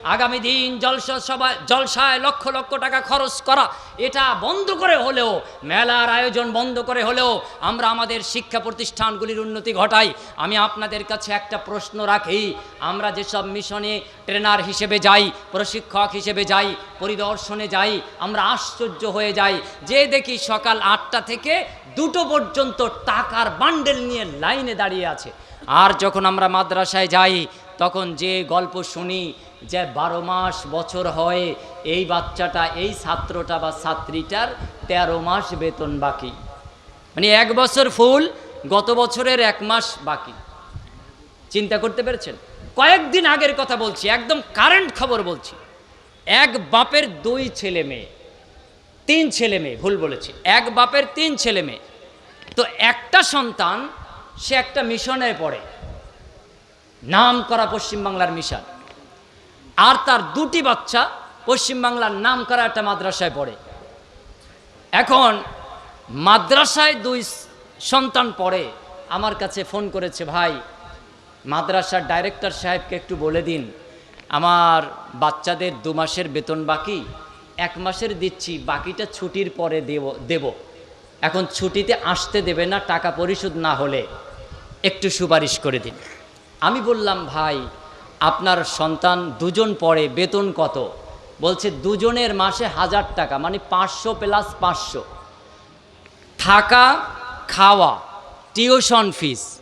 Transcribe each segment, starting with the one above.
আগামী দিন জলসা সবাই জলসায় লক্ষ লক্ষ টাকা খরচ করা, এটা বন্ধ করে হলেও, মেলার আয়োজন বন্ধ করে হলেও আমরা আমাদের শিক্ষা প্রতিষ্ঠানগুলির উন্নতি ঘটাই। আমি আপনাদের কাছে একটা প্রশ্ন রাখি, আমরা যেসব মিশনে ট্রেনার হিসেবে যাই, প্রশিক্ষক হিসেবে যাই, পরিদর্শনে যাই, আমরা আশ্চর্য হয়ে যাই যে দেখি সকাল আটটা থেকে দুটো পর্যন্ত টাকার বান্ডেল নিয়ে লাইনে দাঁড়িয়ে আছে। আর যখন আমরা মাদ্রাসায় যাই তখন যে গল্প শুনি যে বারো মাস বছর হয়, এই বাচ্চাটা, এই ছাত্রটা বা ছাত্রীটার তেরো মাস বেতন বাকি। মানে এক বছর ফুল, গত বছরের এক মাস বাকি। চিন্তা করতে পেরেছেন? কয়েকদিন আগের কথা বলছি, একদম কারেন্ট খবর বলছি। এক বাপের দুই ছেলে মেয়ে, তিন ছেলে মেয়ে, ভুল বলেছি। এক বাপের তিন ছেলে মেয়ে। তো একটা সন্তান, সে একটা মিশনে পড়ে। নাম করা পশ্চিমবাংলার মিশন। আর তার দুটি বাচ্চা পশ্চিমবাংলার নাম করা একটা মাদ্রাসায় পড়ে। এখন মাদ্রাসায় দুই সন্তান পড়ে। আমার কাছে ফোন করেছে, ভাই, মাদ্রাসার ডাইরেক্টর সাহেবকে একটু বলে দিন। আমার বাচ্চাদের দু মাসের বেতন বাকি, এক মাসের দিচ্ছি, বাকিটা ছুটির পরে দেব দেব। এখন ছুটিতে আসতে দেবে না, টাকা পরিশোধ না হলে একটু সুপারিশ করে দিন। আমি বললাম, ভাই, আপনার সন্তান দুজন পড়ে, বেতন কত? বলছে, দুজনের মাসে হাজার টাকা মানে পাঁচশো প্লাস পাঁচশো। থাকা, খাওয়া, টিউশন ফিস,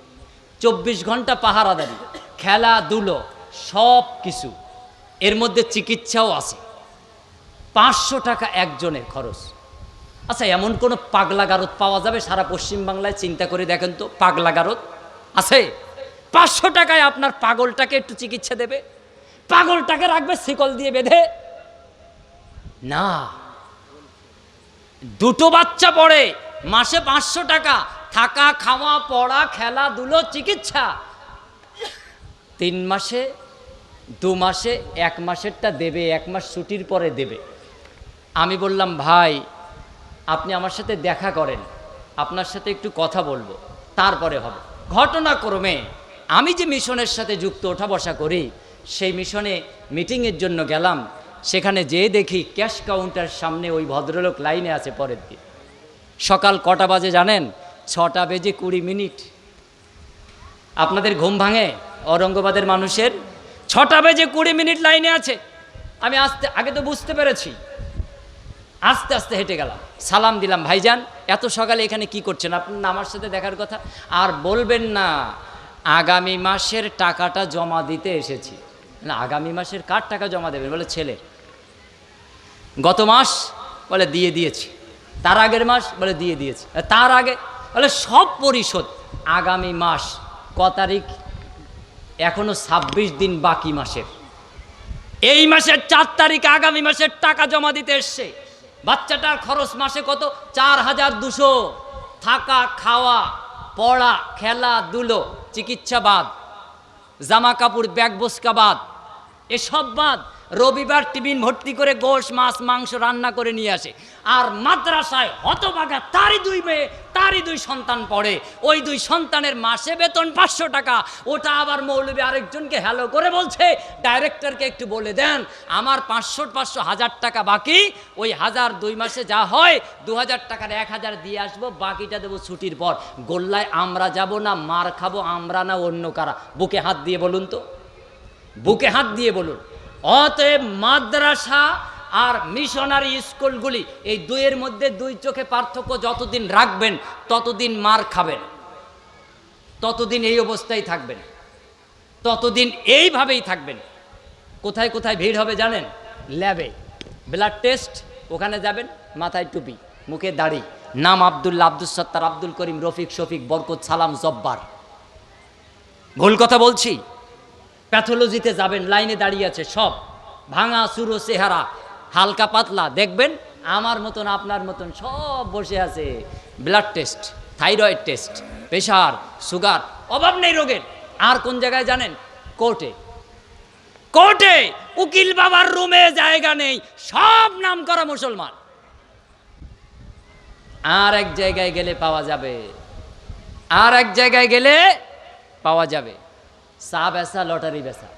চব্বিশ ঘণ্টা পাহারাদারি, খেলাধুলো, সব কিছু। এর মধ্যে চিকিৎসাও আছে। পাঁচশো টাকা একজনের খরচ। আচ্ছা এমন কোনো পাগলা গারদ পাওয়া যাবে সারা পশ্চিমবাংলায়? চিন্তা করে দেখেন তো, পাগলা গারদ আছে? পাঁচশো টাকায় আপনার পাগলটাকে একটু চিকিৎসা দেবে, পাগলটাকে রাখবে শিকল দিয়ে বেঁধে। না, দুটো বাচ্চা পড়ে, মাসে পাঁচশো টাকা, থাকা, খাওয়া, পড়া, খেলাধুলো, চিকিৎসা। তিন মাসে, দু মাসে, এক মাসেরটা দেবে, এক মাস ছুটির পরে দেবে। আমি বললাম, ভাই, আপনি আমার সাথে দেখা করেন, আপনার সাথে একটু কথা বলব, তারপরে হবে। ঘটনা ঘটনাক্রমে আমি যে মিশনের সাথে যুক্ত ওঠা বসা করি, সেই মিশনে মিটিংয়ের জন্য গেলাম। সেখানে যেয়ে দেখি ক্যাশ কাউন্টার সামনে ওই ভদ্রলোক লাইনে আছে পরের দিন। সকাল কটা বাজে জানেন? ছটা বেজে কুড়ি মিনিট। আপনাদের ঘুম ভাঙে? ঔরঙ্গাবাদের মানুষের? ছটা বেজে কুড়ি মিনিট লাইনে আছে। আমি আসতে, আগে তো বুঝতে পেরেছি। আস্তে আস্তে হেঁটে গেলাম। সালাম দিলাম, ভাইজান, এত সকালে এখানে কি করছেন? আপনার আমার সাথে দেখার কথা? আর বলবেন না। আগামী মাসের টাকাটা জমা দিতে এসেছি। না, আগামী মাসের কার টাকা জমা দেবেন বলে ছেলে। গত মাস বলে দিয়ে দিয়েছি। তার আগের মাস বলে দিয়ে দিয়েছি। তার আগে বলে সব পরিশোধ আগামী মাস, ক তারিখ? এখনও ছাব্বিশ দিন বাকি মাসের। এই মাসের চার তারিখ আগামী মাসের টাকা জমা দিতে এসছে। বাচ্চাটার খরচ মাসে কত? চার হাজার দুশো। থাকা, খাওয়া, পড়া, খেলাধুলো। চিকিৎসা বাদ জামা কাপড় ব্যাগ বসকা বাদ এসব বাদ। রবিবার টিফিন ভর্তি করে গোশ, মাছ, মাংস রান্না করে নিয়ে আসে। আর মাদ্রাসায় হতবাগা তারই দুই মেয়ে, তারই দুই সন্তান পড়ে। ওই দুই সন্তানের মাসে বেতন পাঁচশো টাকা। ওটা আবার মৌলবী আরেকজনকে হ্যালো করে বলছে ডাইরেক্টরকে একটু বলে দেন। আমার পাঁচশো পাঁচশো হাজার টাকা বাকি। ওই হাজার দুই মাসে যা হয়, দু হাজার টাকার এক হাজার দিয়ে আসব, বাকিটা দেবো ছুটির পর। গোল্লায় আমরা যাব না, মার খাব আমরা না, অন্য কারা? বুকে হাত দিয়ে বলুন তো। বুকে হাত দিয়ে বলুন। অতএব মাদ্রাসা আর মিশনারি স্কুলগুলি, এই দুইয়ের মধ্যে দুই চোখে পার্থক্য যতদিন রাখবেন, ততদিন মার খাবেন। ততদিন এই অবস্থায় থাকবেন। ততদিন এইভাবেই থাকবেন। কোথায় কোথায় ভিড় হবে জানেন? ল্যাবে। ব্লাড টেস্ট, ওখানে যাবেন, মাথায় টুপি, মুখে দাড়ি। নাম আবদুল্লা আব্দুল সত্তার আব্দুল করিম রফিক শফিক বরকত সালাম জব্বার। ভুল কথা বলছি? প্যাথোলজিতে যাবেন, লাইনে দাঁড়িয়ে আছে, সব। ভাঙা চুরো চেহারা, হালকা পাতলা, দেখবেন আমার মতন, আপনার মতন সব বসে আছে। Blood test, thyroid test, pressure, sugar, অভাব নেই রোগের। আর কোন জায়গায় জানেন? কোর্টে। কোর্টে উকিল বাবার রুমে জায়গা নেই, সব নাম করা মুসলমান। আর এক জায়গায় গেলে পাওয়া যাবে। আর এক জায়গায় গেলে পাওয়া যাবে। চা বেচা লটারি বেচা।